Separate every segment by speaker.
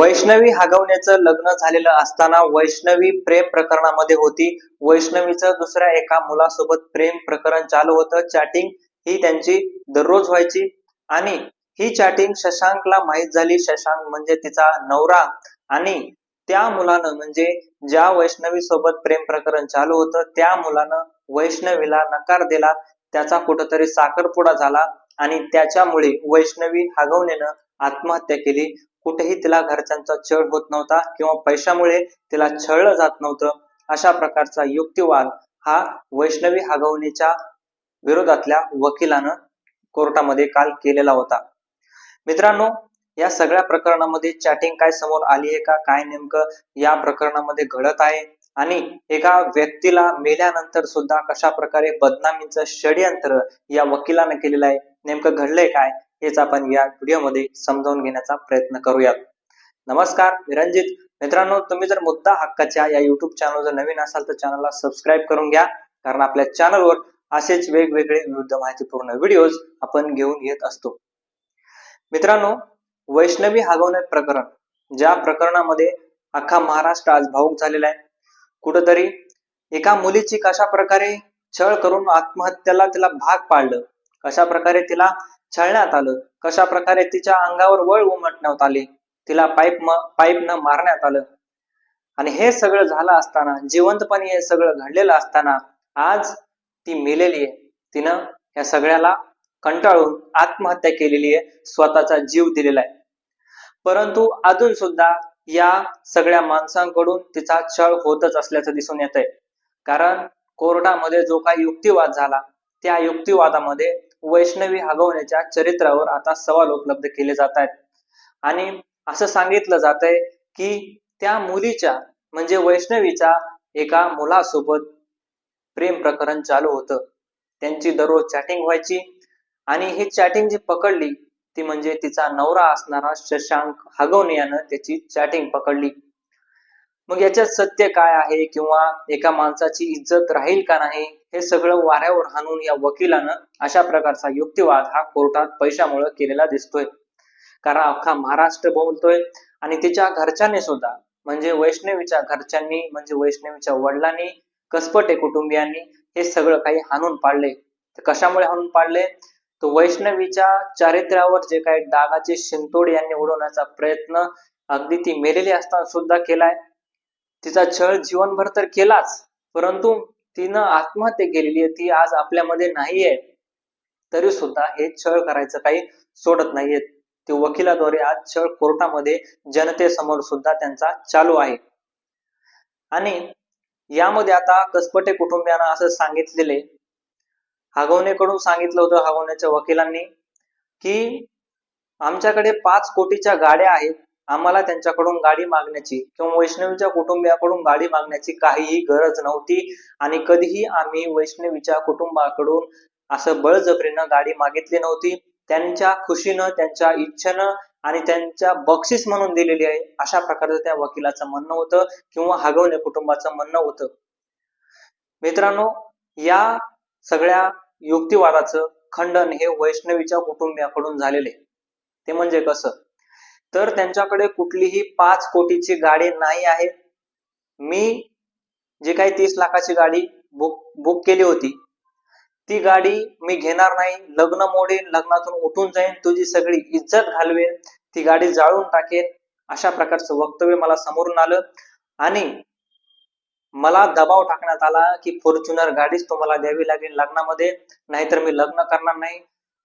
Speaker 1: वैष्णवी हगवण्याचं लग्न झालेलं असताना वैष्णवी प्रेम प्रकरणामध्ये होती. वैष्णवीचं दुसऱ्या एका मुलासोबत प्रेम प्रकरण चालू होतं. चॅटिंग ही त्यांची दररोज व्हायची. आणि ही चॅटिंग शशांकला माहीत झाली. शशांक म्हणजे तिचा नवरा. आणि त्या मुलानं म्हणजे ज्या वैष्णवी सोबत प्रेम प्रकरण चालू होतं त्या मुलानं वैष्णवीला नकार दिला. त्याचा कुठंतरी साखरपुडा झाला. आणि त्याच्यामुळे वैष्णवी हगवणेनं आत्महत्या केली. कुठेही तिला घरच्यांचा छळ होत नव्हता किंवा पैशामुळे तिला छळलं जात नव्हतं अशा प्रकारचा युक्तिवाद हा वैष्णवी हगवणीच्या विरोधातल्या वकिलानं कोर्टामध्ये काल केलेला होता. मित्रांनो या सगळ्या प्रकरणामध्ये चॅटिंग काय समोर आली आहे का काय नेमकं या प्रकरणामध्ये घडत आहे आणि एका व्यक्तीला मेल्यानंतर सुद्धा कशा प्रकारे बदनामीचं षडयंत्र या वकिलानं केलेलं आहे नेमकं घडलंय काय? हेच आपण या व्हिडिओमध्ये समजावून घेण्याचा प्रयत्न करूयात. नमस्कार विरंजित मित्रांनो तुम्ही जर मुद्दा हक्काच्या या युट्यूब चॅनल जर नवीन असाल तर चॅनलला सबस्क्राईब करून घ्या कारण आपल्या चॅनलवर असेच वेगवेगळे विविध माहितीपूर्ण व्हिडिओज आपण घेऊन येत असतो. मित्रांनो वैष्णवी हगवणे प्रकरण. ज्या प्रकरणामध्ये अख्खा महाराष्ट्र आज भाऊक झालेला आहे. कुठंतरी एका मुलीची कशा प्रकारे छळ करून आत्महत्याला तिला भाग पाडलं? कशा प्रकारे तिला छळण्यात आलं. कशा प्रकारे तिच्या अंगावर वळ उमटण्यात आली तिला पाईप पाईप न मारण्यात आलं. आणि हे सगळं झालं असताना जिवंतपणे हे सगळं घडलेलं असताना आज ती मेलेली आहे. तिनं या सगळ्याला कंटाळून आत्महत्या केलेली आहे स्वतःचा जीव दिलेला आहे. परंतु अजून सुद्धा या सगळ्या माणसांकडून तिचा छळ होतच असल्याचं दिसून येत आहे कारण कोर्टामध्ये जो काही युक्तिवाद झाला त्या युक्तिवादामध्ये वैष्णवी हगवण्याच्या चरित्रावर आता सवाल उपलब्ध केले जात आहेत. आणि असं सांगितलं जात आहे की त्या मुलीच्या म्हणजे वैष्णवीच्या एका मुलासोबत प्रेम प्रकरण चालू होतं. त्यांची दररोज चॅटिंग व्हायची आणि ही चॅटिंग जी पकडली ती म्हणजे तिचा नवरा असणारा शशांक हगवणे यानं त्याची चॅटिंग पकडली. मग याच्यात सत्य काय आहे किंवा एका माणसाची इज्जत राहील का नाही हे सगळं वाऱ्यावर हाणून या वकिलानं अशा प्रकारचा युक्तिवाद हा कोर्टात पैशामुळे केलेला दिसतोय. कारण अख्खा महाराष्ट्र बोलतोय आणि तिच्या घरच्यांनी सुद्धा म्हणजे वैष्णवीच्या घरच्यांनी म्हणजे वैष्णवीच्या वडिलांनी कसपटे कुटुंबियांनी हे सगळं काही हाणून पाडले. तर कशामुळे हाणून पाडले? तर वैष्णवीच्या चारित्र्यावर जे काही डागाचे शिंतोड यांनी उडवण्याचा प्रयत्न अगदी ती मेलेली असताना सुद्धा केलाय. तिचा छळ जीवनभर तर केलाच परंतु तिनं आत्महत्या केलेली आहे. ती आज आपल्यामध्ये नाहीये. तरी सुद्धा हे छळ करायचं काही सोडत नाहीयेत ते वकिलाद्वारे आज छळ कोर्टामध्ये जनतेसमोर सुद्धा त्यांचा चालू आहे. आणि यामध्ये आता कसपटे कुटुंबियांना असं सांगितलेले हगवणेकडून सांगितलं होतं हगवण्याच्या वकिलांनी की आमच्याकडे पाच कोटीच्या गाड्या आहेत. आम्हाला त्यांच्याकडून गाडी मागण्याची किंवा वैष्णवीच्या कुटुंबियाकडून गाडी मागण्याची काहीही गरज नव्हती. आणि कधीही आम्ही वैष्णवीच्या कुटुंबाकडून असं बळजबरीनं गाडी मागितली नव्हती. त्यांच्या खुशीनं त्यांच्या इच्छेनं आणि त्यांच्या बक्षीस म्हणून दिलेली आहे अशा प्रकारचं त्या वकिलाचं म्हणणं होतं किंवा हगवणे कुटुंबाचं म्हणणं होतं. मित्रांनो या सगळ्या युक्तिवादाचं खंडन हे वैष्णवीच्या कुटुंबियाकडून झालेले ते म्हणजे कसं? तर त्यांच्याकडे कुठलीही पाच कोटीची गाडी नाही आहे. मी जे काही तीस लाखाची गाडी बुक बुक केली होती ती गाडी मी घेणार नाही. लग्न मोडेन लग्नातून उठून जाईन तुझी सगळी इज्जत घालवेन ती गाडी जाळून टाकेन अशा प्रकारचं वक्तव्य मला समोरून आलं. आणि मला दबाव टाकण्यात आला की फॉर्च्युनर गाडीच तुम्हाला द्यावी लागेल लग्नामध्ये नाहीतर मी लग्न करणार नाही.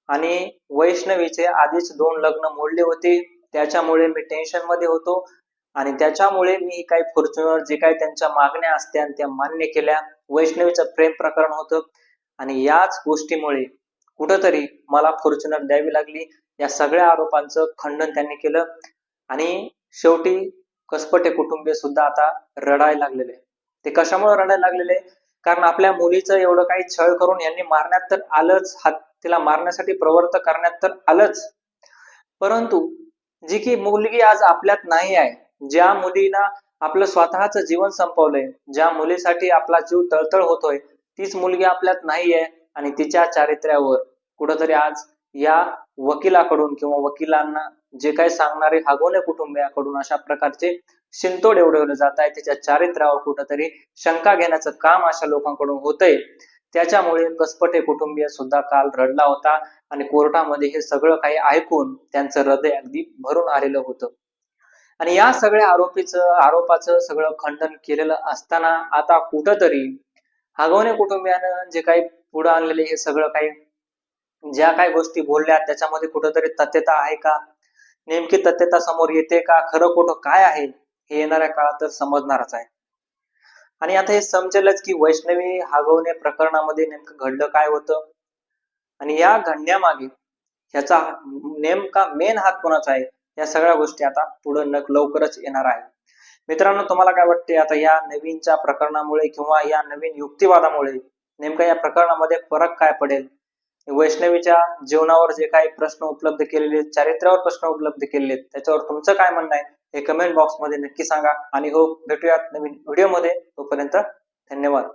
Speaker 1: आणि वैष्णवीचे आधीच दोन लग्न मोडले होते. त्याच्यामुळे मी टेन्शनमध्ये होतो. आणि त्याच्यामुळे मी काही फॉर्च्युनर जे काही त्यांच्या मागण्या असत्या त्या मान्य केल्या वैष्णवीचं प्रेम प्रकरण होतं. आणि याच गोष्टीमुळे कुठंतरी मला फॉर्च्युनर द्यावी लागली. या सगळ्या आरोपांचं खंडन त्यांनी केलं. आणि शेवटी कसपटे कुटुंबीय सुद्धा आता रडायला लागलेले. ते कशामुळे रडायला लागलेले? कारण आपल्या मुलीचं एवढं काही छळ करून यांनी मारण्यात तर आलंच. हात तिला मारण्यासाठी प्रवर्त करण्यात तर आलंच. परंतु जी की मुलगी आज आपल्यात नाही आहे. ज्या मुलीना आपलं स्वतःच जीवन संपवलंय ज्या मुलीसाठी आपला जीव तळतळ होतोय तीच मुलगी आपल्यात नाही आहे आणि तिच्या चारित्र्यावर कुठंतरी आज या वकिलाकडून किंवा वकिलांना जे काही सांगणारे हागोने कुटुंबियाकडून अशा प्रकारचे शिंतोड एवढे जात आहे त्याच्या चारित्र्यावर कुठंतरी शंका घेण्याचं काम अशा लोकांकडून होतंय. त्याच्यामुळे कसपटे कुटुंबीय सुद्धा काल रडला होता आणि कोर्टामध्ये हे सगळं काही ऐकून त्यांचं हृदय अगदी भरून आलेलं होतं. आणि या सगळ्या आरोपीचं आरोपाचं सगळं खंडन केलेलं असताना आता कुठंतरी हागवणे कुटुंबियानं जे काही पुढे आणलेले हे सगळं काही ज्या काही गोष्टी बोलल्या त्याच्यामध्ये कुठंतरी तथ्यता आहे का? नेमकी तथ्यता समोर येते का? खरं खोटं काय आहे? हे येणाऱ्या काळात तर समजणारच आहे. आणि आता हे समजेलच की वैष्णवी हागवणे प्रकरणामध्ये नेमकं घडलं काय होतं? आणि या घडण्यामागे ह्याचा नेमका मेन हात कोणाचा आहे? या सगळ्या गोष्टी आता पुढे लवकरच येणार आहे मित्रांनो तुम्हाला काय वाटते आता या नवीनच्या प्रकरणामुळे किंवा या नवीन युक्तिवादामुळे नेमका या प्रकरणामध्ये फरक काय पडेल? वैष्णवीच्या जीवनावर जे काही प्रश्न उपलब्ध केलेले आहेत, चारित्र्यावर प्रश्न उपलब्ध केलेले आहेत, त्याच्यावर तुमचं काय म्हणणं आहे? हे कमेंट बॉक्समध्ये नक्की सांगा. आणि हो भेटूयात नवीन व्हिडिओमध्ये. तोपर्यंत धन्यवाद.